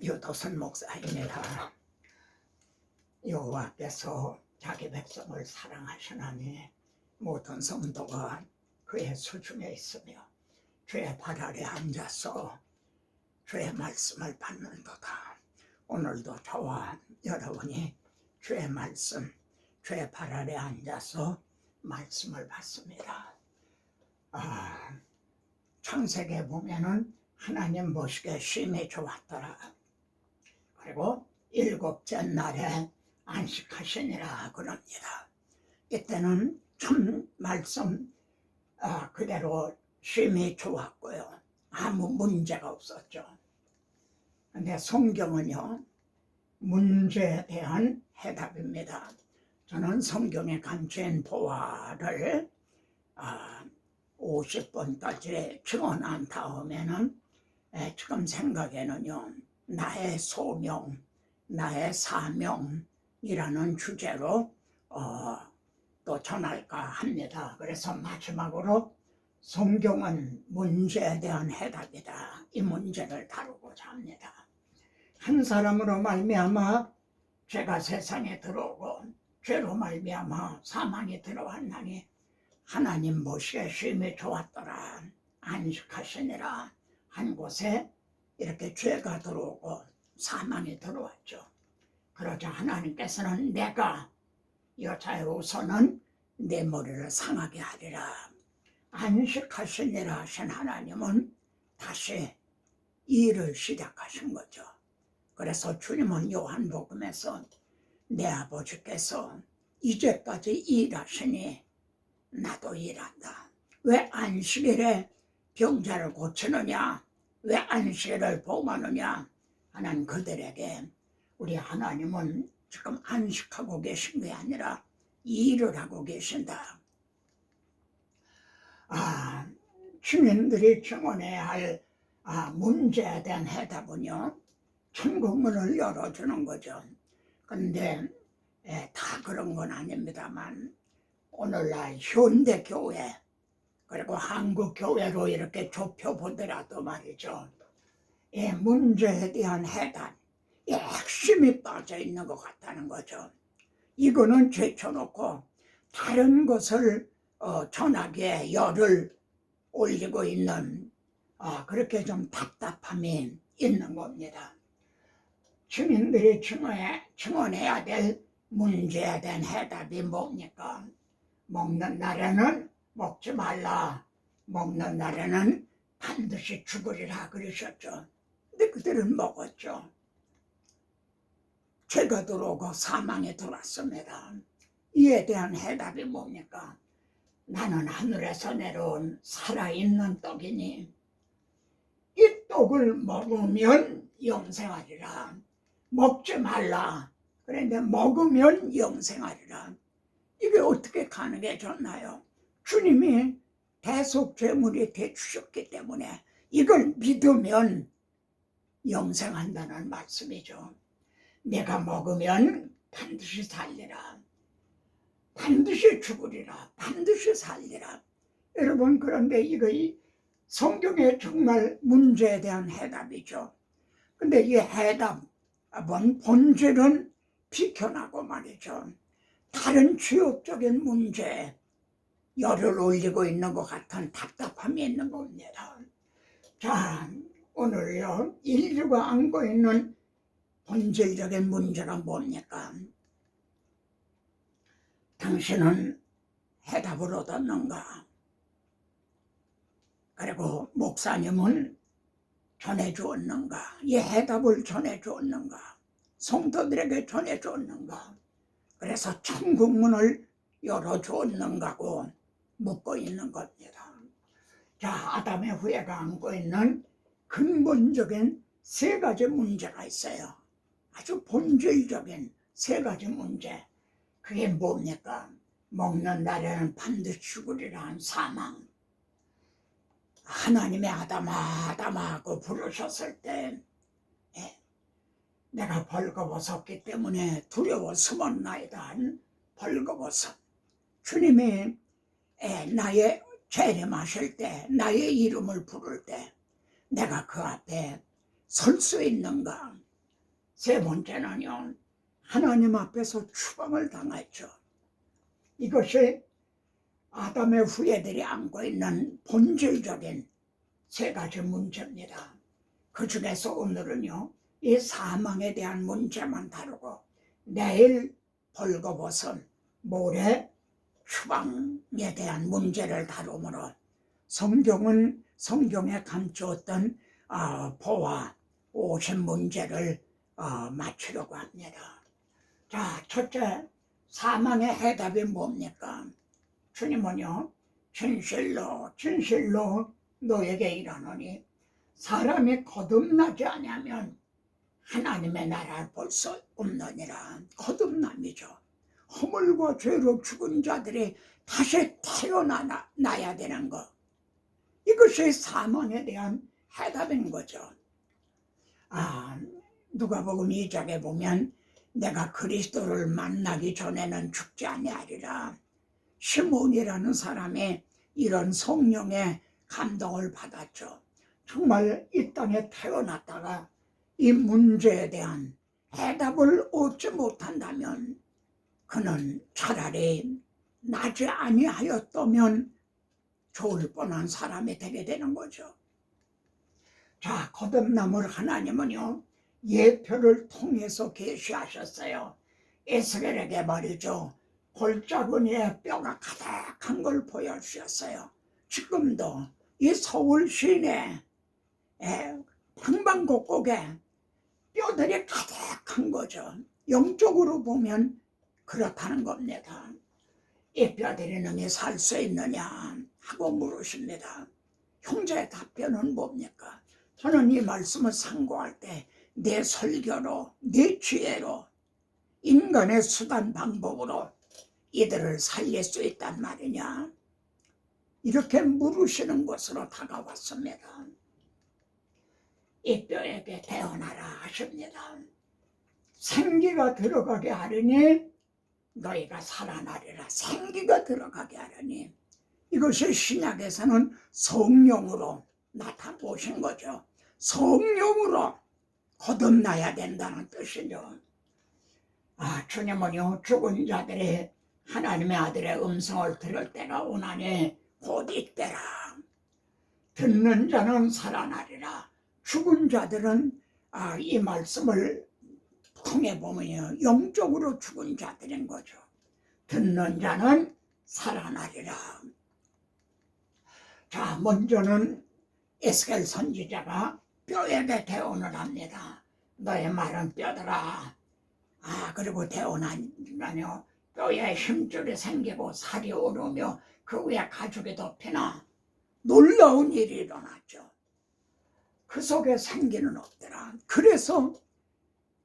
유도선 목사입니다. 여호와께서 자기 백성을 사랑하시나니 모든 성도가 그의 수중에 있으며 주의 발 아래 앉아서 주의 말씀을 받는도다. 오늘도 저와 여러분이 주의 말씀, 주의 발 아래 앉아서 말씀을 받습니다. 아, 창세기에 보면은 하나님 보시기에 쉼이 좋았더라. 그리고 일곱째 날에 안식하시니라 그럽니다. 이때는 참 말씀 아, 그대로 쉼이 좋았고요. 아무 문제가 없었죠. 근데 성경은요, 문제에 대한 해답입니다. 저는 성경에 감추인 보화를 아, 50번까지 증언한 다음에는 에, 지금 생각에는요, 나의 소명, 나의 사명이라는 주제로 어, 또 전할까 합니다. 그래서 마지막으로 성경은 문제에 대한 해답이다. 이 문제를 다루고자 합니다. 한 사람으로 말미암아 죄가 세상에 들어오고 죄로 말미암아 사망이 들어왔나니 하나님 보시기에 쉼이 좋았더라 안식하시니라 한 곳에 이렇게 죄가 들어오고 사망이 들어왔죠. 그러자 하나님께서는 내가 여자의 우선은 내 머리를 상하게 하리라 안식하시니라 하신 하나님은 다시 일을 시작하신 거죠. 그래서 주님은 요한복음에서 내 아버지께서 이제까지 일하시니 나도 일한다. 왜 안식일에 병자를 고치느냐? 왜 안식일을 보호하느냐? 하는 그들에게 우리 하나님은 지금 안식하고 계신 게 아니라 일을 하고 계신다. 아, 주민들이 증언해야 할 아, 문제에 대한 해답은요, 천국문을 열어주는 거죠. 근데 예, 다 그런 건 아닙니다만 오늘날 현대 교회 그리고 한국 교회로 이렇게 좁혀 보더라도 말이죠. 이 문제에 대한 해답, 이 핵심이 빠져 있는 것 같다는 거죠. 이거는 제쳐놓고 다른 것을 어, 전하기에 열을 올리고 있는 아, 그렇게 좀 답답함이 있는 겁니다. 주민들이 증언해, 증언해야 될 문제에 대한 해답이 뭡니까? 먹는 날에는 먹지 말라. 먹는 날에는 반드시 죽으리라 그러셨죠. 근데 그들은 먹었죠. 죄가 들어오고 사망에 들어왔습니다. 이에 대한 해답이 뭡니까? 나는 하늘에서 내려온 살아있는 떡이니 이 떡을 먹으면 영생하리라. 먹지 말라. 그런데 먹으면 영생하리라. 이게 어떻게 가능해졌나요? 주님이 대속죄물이 되주셨기 때문에 이걸 믿으면 영생한다는 말씀이죠. 내가 먹으면 반드시 살리라. 반드시 죽으리라. 반드시 살리라. 여러분 그런데 이거 성경의 정말 문제에 대한 해답이죠. 근데 이 해답은 본질은 비켜나고 말이죠. 다른 취업적인 문제에 열을 올리고 있는 것 같은 답답함이 있는 겁니다. 자, 오늘요, 인류가 안고 있는 본질적인 문제가 뭡니까? 당신은 해답을 얻었는가? 그리고 목사님은 전해주었는가? 이 해답을 전해주었는가? 성도들에게 전해주었는가? 그래서 천국문을 열어주었는가고 묻고 있는 겁니다. 자, 아담의 후예가 안고 있는 근본적인 세 가지 문제가 있어요. 아주 본질적인 세 가지 문제. 그게 뭡니까? 먹는 날에는 반드시 죽으리라는 사망. 하나님의 아담아, 아담아 하고 부르셨을 때, 예, 내가 벌거벗었기 때문에 두려워 숨었나이다. 벌거벗어. 주님이 예, 나의 재림하실 때, 나의 이름을 부를 때, 내가 그 앞에 설 수 있는가? 세 번째는요, 하나님 앞에서 추방을 당했죠. 이것이 아담의 후예들이 안고 있는 본질적인 세 가지 문제입니다. 그 중에서 오늘은요, 이 사망에 대한 문제만 다루고 내일 벌거벗은 모레 추방에 대한 문제를 다루므로 성경은 성경에 감추었던 어, 보와 오신 문제를 어, 맞추려고 합니다. 자, 첫째, 사망의 해답이 뭡니까? 주님은요, 진실로, 진실로 너에게 이르노니 사람이 거듭나지 않으면 하나님의 나라를 볼 수 없느니라. 거듭남이죠. 허물과 죄로 죽은 자들이 다시 태어나야 되는 것. 이것이 사망에 대한 해답인 거죠. 아, 누가복음 2장에 보면 내가 그리스도를 만나기 전에는 죽지 아니하리라. 시몬이라는 사람이 이런 성령의 감동을 받았죠. 정말 이 땅에 태어났다가 이 문제에 대한 해답을 얻지 못한다면 그는 차라리 나지 아니하였다면 좋을 뻔한 사람이 되게 되는 거죠. 자, 거듭남을 하나님은요, 예표를 통해서 계시하셨어요. 에스겔에게 말이죠. 골짜기에 뼈가 가득한 걸 보여주셨어요. 지금도 이 서울 시내 방방곡곡에 뼈들이 가득한 거죠. 영적으로 보면 그렇다는 겁니다. 이 뼈들이 능히 살수 있느냐 하고 물으십니다. 형제의 답변은 뭡니까? 저는 이 말씀을 상고할 때 내 설교로, 내 지혜로, 인간의 수단 방법으로 이들을 살릴 수 있단 말이냐? 이렇게 물으시는 것으로 다가왔습니다. 이 뼈에게 태어나라 하십니다. 생기가 들어가게 하려니 너희가 살아나리라. 생기가 들어가게 하려니 이것이 신약에서는 성령으로 나타보신 거죠. 성령으로 거듭나야 된다는 뜻이죠. 아, 주님은요, 죽은 자들이 하나님의 아들의 음성을 들을 때가 오나니 곧 이때라. 듣는 자는 살아나리라. 죽은 자들은 아, 이 말씀을 통해 보면요, 영적으로 죽은 자들인 거죠. 듣는 자는 살아나리라. 자, 먼저는 에스겔 선지자가 뼈에게 대언을 합니다. 너의 말은 뼈더라. 아, 그리고 대언하니요 뼈에 힘줄이 생기고 살이 오르며 그 위에 가죽이 덮이나 놀라운 일이 일어났죠. 그 속에 생기는 없더라. 그래서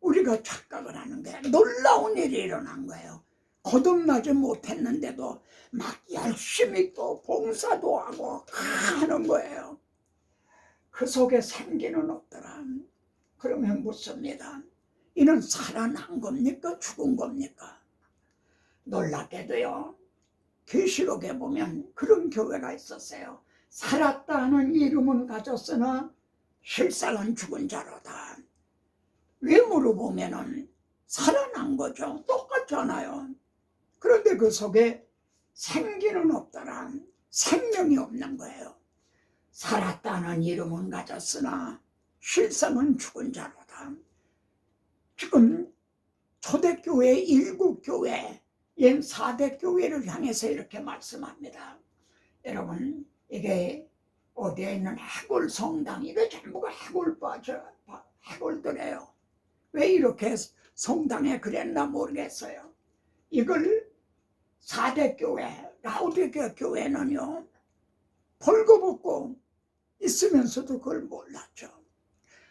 우리가 착각을 하는 거야. 놀라운 일이 일어난 거예요. 거듭나지 못했는데도 막 열심히 또 봉사도 하고 하는 거예요. 그 속에 생기는 없더라. 그러면 묻습니다. 이는 살아난 겁니까? 죽은 겁니까? 놀랍게도요. 계시록에 보면 그런 교회가 있었어요. 살았다는 이름은 가졌으나 실상은 죽은 자로다. 외모로 보면은 살아난 거죠. 똑같잖아요. 그런데 그 속에 생기는 없더라. 생명이 없는 거예요. 살았다는 이름은 가졌으나 실상은 죽은 자로다. 지금 초대교회, 일국교회, 옛 사대 교회를 향해서 이렇게 말씀합니다. 여러분, 이게 어디에 있는 해골 성당, 이게 전부가 해골 빠져, 해골들이에요. 왜 이렇게 성당에 그랬나 모르겠어요. 이걸 사대 교회, 라우디게 교회는요, 벌거벗고 있으면서도 그걸 몰랐죠.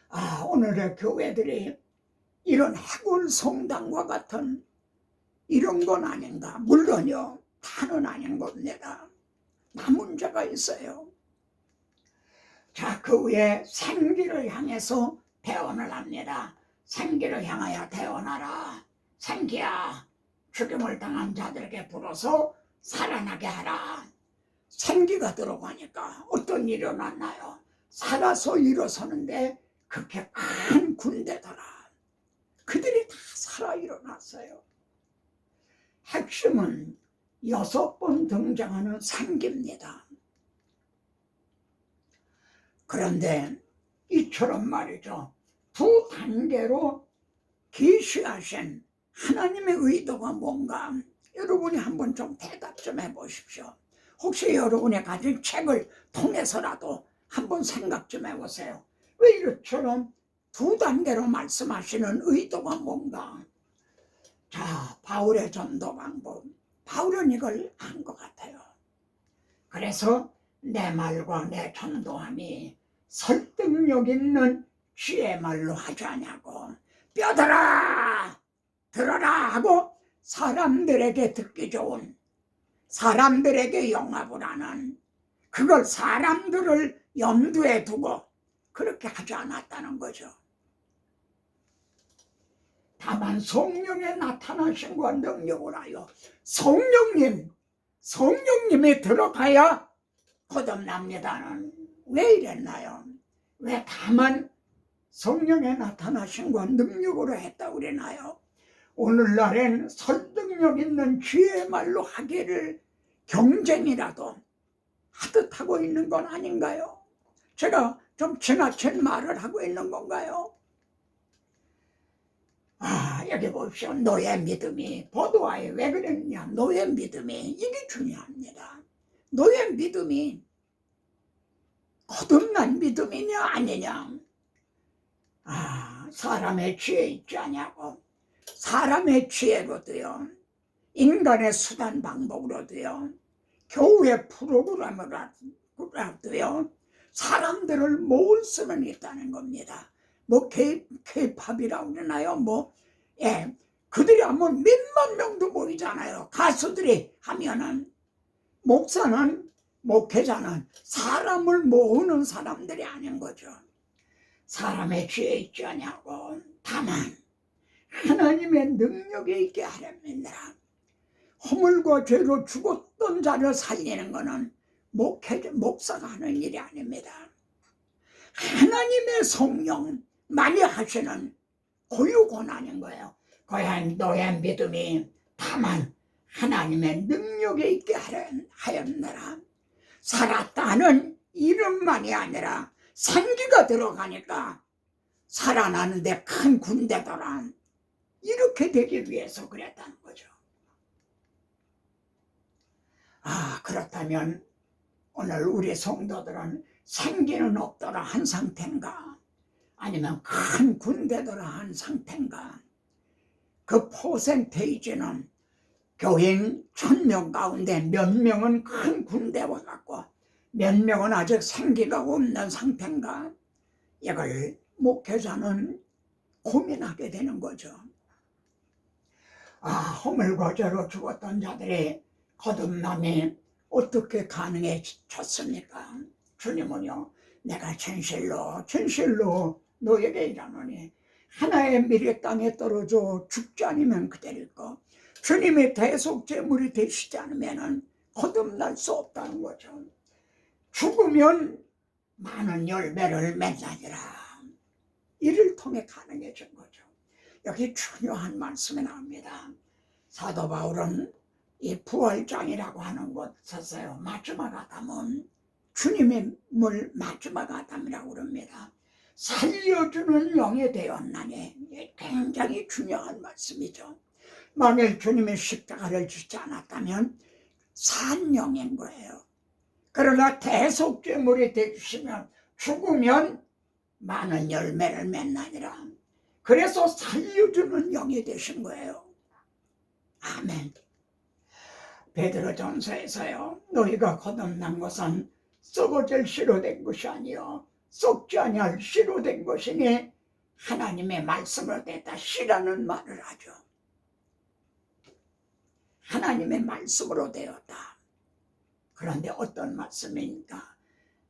아, 오늘의 교회들이 이런 해골 성당과 같은 이런 건 아닌가? 물론요, 다는 아닌 겁니다. 나 문제가 있어요. 자, 그 위에 생기를 향해서 대언을 합니다. 생기를 향하여 대언하라. 생기야, 죽임을 당한 자들에게 불어서 살아나게 하라. 생기가 들어가니까 어떤 일이 일어났나요? 살아서 일어서는데 그렇게 큰 군대더라. 그들이 다 살아 일어났어요. 핵심은 여섯 번 등장하는 상기입니다. 그런데 이처럼 말이죠. 두 단계로 계시하신 하나님의 의도가 뭔가 여러분이 한번 좀 대답 좀 해보십시오. 혹시 여러분이 가진 책을 통해서라도 한번 생각 좀 해보세요. 왜 이처럼 두 단계로 말씀하시는 의도가 뭔가? 자, 바울의 전도 방법. 바울은 이걸 안것 같아요. 그래서 내 말과 내 전도함이 설득력 있는 지혜 말로 하지 않냐고 뼈들아 들어라 하고 사람들에게 듣기 좋은 사람들에게 영합을 하는 그걸 사람들을 염두에 두고 그렇게 하지 않았다는 거죠. 다만 성령에 나타나신 과 능력을 하여 성령님 성령님이 들어가야 거듭납니다는 왜 이랬나요? 왜 다만 성령에 나타나신 과 능력으로 했다고 그러나요? 오늘날엔 설득력 있는 지혜 말로 하기를 경쟁이라도 하듯 하고 있는 건 아닌가요? 제가 좀 지나친 말을 하고 있는 건가요? 아, 여기 보십시오. 노예 믿음이, 보도와에 왜 그랬냐? 노예 믿음이, 이게 중요합니다. 노예 믿음이 거듭난 믿음이냐, 아니냐? 아, 사람의 지혜 있지 않냐고. 사람의 지혜로도요, 인간의 수단 방법으로도요, 교회 프로그램으로도요, 사람들을 모을 수는 있다는 겁니다. 뭐 K, K-팝이라고 그러나요? 뭐, 예, 그들이 하면 몇만 명도 모이잖아요. 가수들이 하면은, 목사는, 목회자는 사람을 모으는 사람들이 아닌 거죠. 사람의 죄 있지 않냐고. 다만, 하나님의 능력에 있게 하렵니다. 허물과 죄로 죽었던 자를 살리는 것은 목사가 하는 일이 아닙니다. 하나님의 성령, 많이 하시는 고유고난인 거예요. 고향 너의 믿음이 다만 하나님의 능력에 있게 하였느라 살았다는 이름만이 아니라 생기가 들어가니까 살아나는데 큰 군대더라. 이렇게 되기 위해서 그랬다는 거죠. 아, 그렇다면 오늘 우리 성도들은 생기는 없더라 한 상태인가? 아니면 큰 군대더라 한 상태인가? 그 포센테이지는 교인 천 명 가운데 몇 명은 큰 군대와 같고 몇 명은 아직 생기가 없는 상태인가? 이걸 목회자는 고민하게 되는 거죠. 아, 허물고저로 죽었던 자들의 거듭남이 어떻게 가능해졌습니까? 주님은요, 내가 진실로, 진실로 너에게 일하노니 하나의 미래 땅에 떨어져 죽지 않으면 그대일 거. 주님의 대속제물이 되시지 않으면 거듭날 수 없다는 거죠. 죽으면 많은 열매를 맺나니라. 이를 통해 가능해진 거죠. 여기 중요한 말씀이 나옵니다. 사도 바울은 이 부활장이라고 하는 곳에서요. 마지막 아담은 주님의 물 마지막 아담이라고 그럽니다. 살려주는 영이 되었나니 굉장히 중요한 말씀이죠. 만일 주님의 십자가를 짓지 않았다면 산 영인 거예요. 그러나 대속죄물이 되주시면 죽으면 많은 열매를 맺나니라. 그래서 살려주는 영이 되신 거예요. 아멘. 베드로 전서에서요. 너희가 거듭난 것은 썩어질 씨로 된 것이 아니요 썩지 아니할 씨로 된 것이니 하나님의 말씀으로 됐다 씨라는 말을 하죠. 하나님의 말씀으로 되었다. 그런데 어떤 말씀입니까?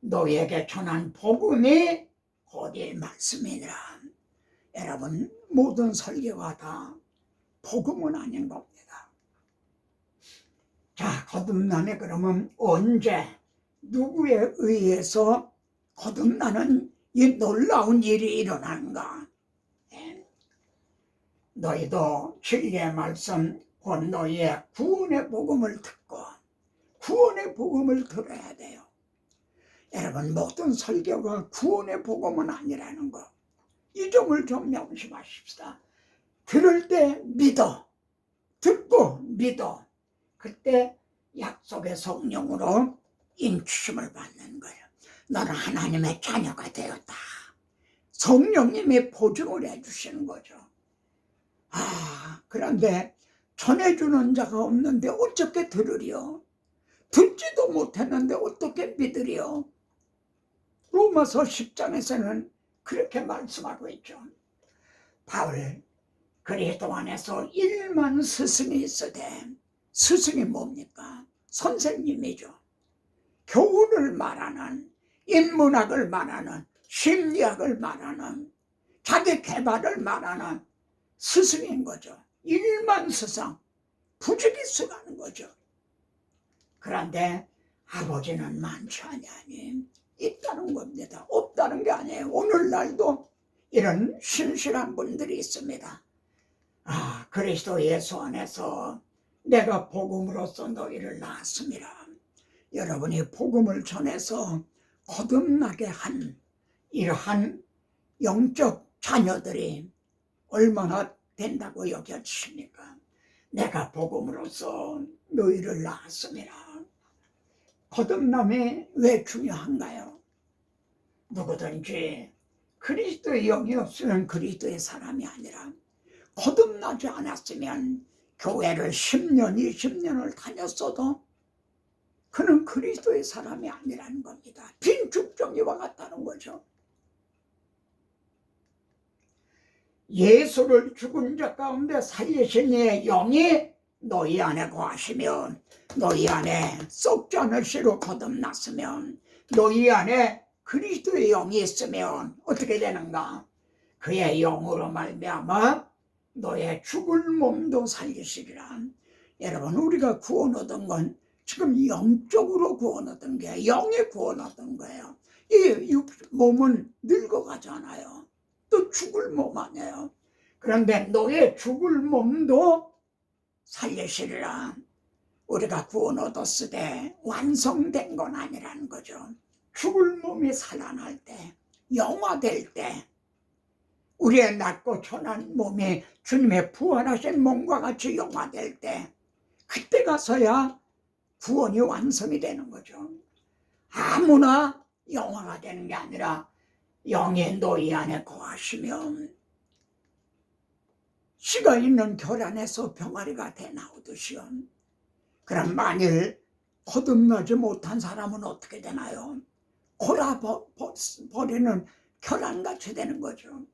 너에게 전한 복음이 곧이 말씀이니라. 여러분 모든 설교가 다 복음은 아닌 겁니다. 자 거듭남이 그러면 언제 누구에 의해서 거듭나는 이 놀라운 일이 일어나는가? 예. 너희도 진리의 말씀 곧 너희의 구원의 복음을 듣고 구원의 복음을 들어야 돼요. 여러분 모든 설교가 구원의 복음은 아니라는 거. 이 점을 좀 명심하십시다. 들을 때 믿어. 듣고 믿어. 그때 약속의 성령으로 인치심을 받는 거예요. 너는 하나님의 자녀가 되었다. 성령님이 보증을 해주시는 거죠. 아, 그런데 전해주는 자가 없는데 어떻게 들으리요? 듣지도 못했는데 어떻게 믿으리요? 로마서 10장에서는 그렇게 말씀하고 있죠. 바울 그리스도 안에서 일만 스승이 있으되 스승이 뭡니까? 선생님이죠. 교훈을 말하는 인문학을 말하는 심리학을 말하는 자기 개발을 말하는 스승인 거죠. 일만 스승 부지기수라는 거죠. 그런데 아버지는 많지 아니하니 있다는 겁니다. 없다는 게 아니에요. 오늘날도 이런 신실한 분들이 있습니다. 아, 그리스도 예수 안에서 내가 복음으로써 너희를 낳았습니다. 여러분이 복음을 전해서 거듭나게 한 이러한 영적 자녀들이 얼마나 된다고 여겨지십니까? 내가 복음으로써 너희를 낳았습니다. 거듭남이 왜 중요한가요? 누구든지 그리스도의 영이 없으면 그리스도의 사람이 아니라 거듭나지 않았으면 교회를 10년, 20년을 다녔어도 그는 그리스도의 사람이 아니라는 겁니다. 빈 죽정이와 같다는 거죠. 예수를 죽은 자 가운데 살리신 이의 영이 너희 안에 거하시면 너희 안에 썩지 않을 씨로 거듭났으면 너희 안에 그리스도의 영이 있으면 어떻게 되는가? 그의 영으로 말미암아 너의 죽을 몸도 살리시리라. 여러분 우리가 구원 얻은 건 지금 영적으로 구원 얻은 게 영의 구원 얻은 거예요. 이 몸은 늙어가잖아요. 또 죽을 몸 아니에요. 그런데 너의 죽을 몸도 살리시리라. 우리가 구원 얻었을 때 완성된 건 아니라는 거죠. 죽을 몸이 살아날 때, 영화될 때, 우리의 낮고 천한 몸이 주님의 부활하신 몸과 같이 영화될 때, 그때 가서야 구원이 완성이 되는 거죠. 아무나 영화가 되는 게 아니라 영의 너희 안에 거하시면 씨가 있는 결안에서 병아리가 돼 나오듯이요. 그럼 만일 거듭나지 못한 사람은 어떻게 되나요? 골아 버리는 결안같이 되는 거죠.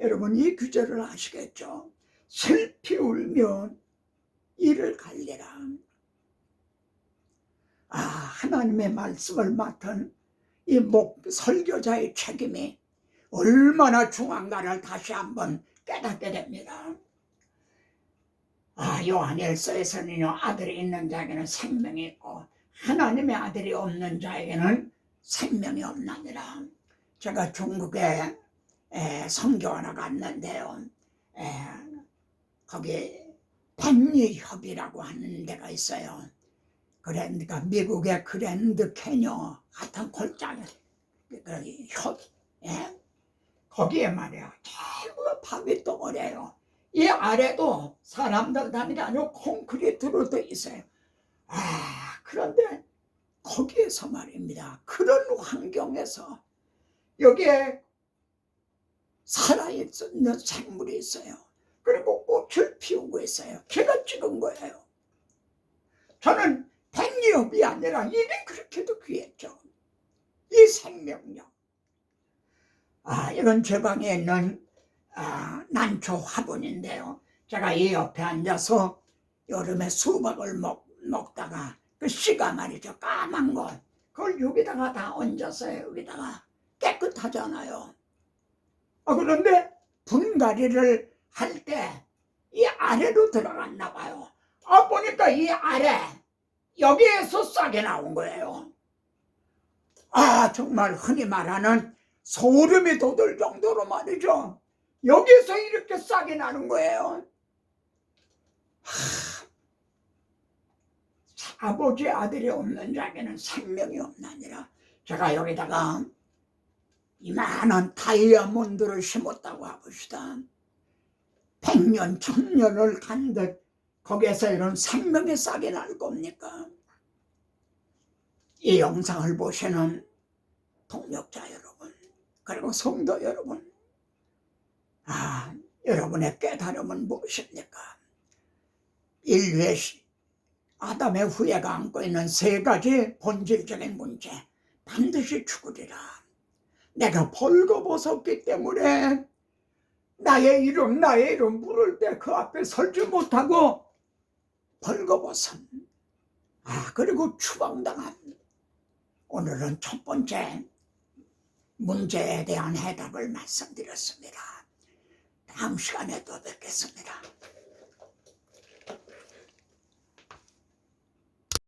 여러분 이 규제를 아시겠죠? 슬피 울면 이를 갈래라. 아 하나님의 말씀을 맡은 이 목 설교자의 책임이 얼마나 중요한가를 다시 한번 깨닫게 됩니다. 아, 요한 일서에서는요, 아들이 있는 자에게는 생명이 있고, 하나님의 아들이 없는 자에게는 생명이 없나니라. 제가 중국에 에, 성교하러 갔는데요. 에, 거기 백리협이라고 하는 데가 있어요. 그러니까 미국의 그랜드 캐녀 같은 골짜기 그 협, 예? 거기에 말이야 전부 밥이 덩어리예요. 이 아래도 사람들 게 아니고 콘크리트로 돼 있어요. 아 그런데 거기에서 말입니다. 그런 환경에서 여기에 살아있는 생물이 있어요. 그리고 꽃을 피우고 있어요. 걔가 찍은 거예요. 저는 백리업이 아니라 이게 그렇게도 귀했죠. 이 생명력. 아, 이건 제 방에 있는 아, 난초 화분인데요. 제가 이 옆에 앉아서 여름에 수박을 먹, 먹다가 그 씨가 말이죠. 까만 거. 그걸 여기다가 다 얹었어요. 여기다가 깨끗하잖아요. 아, 그런데 분갈이를 할 때 이 아래로 들어갔나 봐요. 아, 보니까 이 아래 여기에서 싸게 나온 거예요. 아, 정말 흔히 말하는 소름이 돋을 정도로 말이죠. 여기서 이렇게 싸게 나는 거예요. 아버지 아들이 없는 자에게는 생명이 없나니라. 제가 여기다가 이만한 다이아몬드를 심었다고 해봅시다. 백년, 천년을 간듯 거기에서 이런 생명의 싹이 날 겁니까? 이 영상을 보시는 동력자 여러분, 그리고 성도 여러분, 아, 여러분의 깨달음은 무엇입니까? 인류의 시- 아담의 후예가 안고 있는 세 가지 본질적인 문제 반드시 죽으리라. 내가 벌거벗었기 때문에 나의 이름 나의 이름 부를 때 그 앞에 설지 못하고 벌거벗은 아 그리고 추방당한 오늘은 첫 번째 문제에 대한 해답을 말씀드렸습니다. 다음 시간에 또 뵙겠습니다.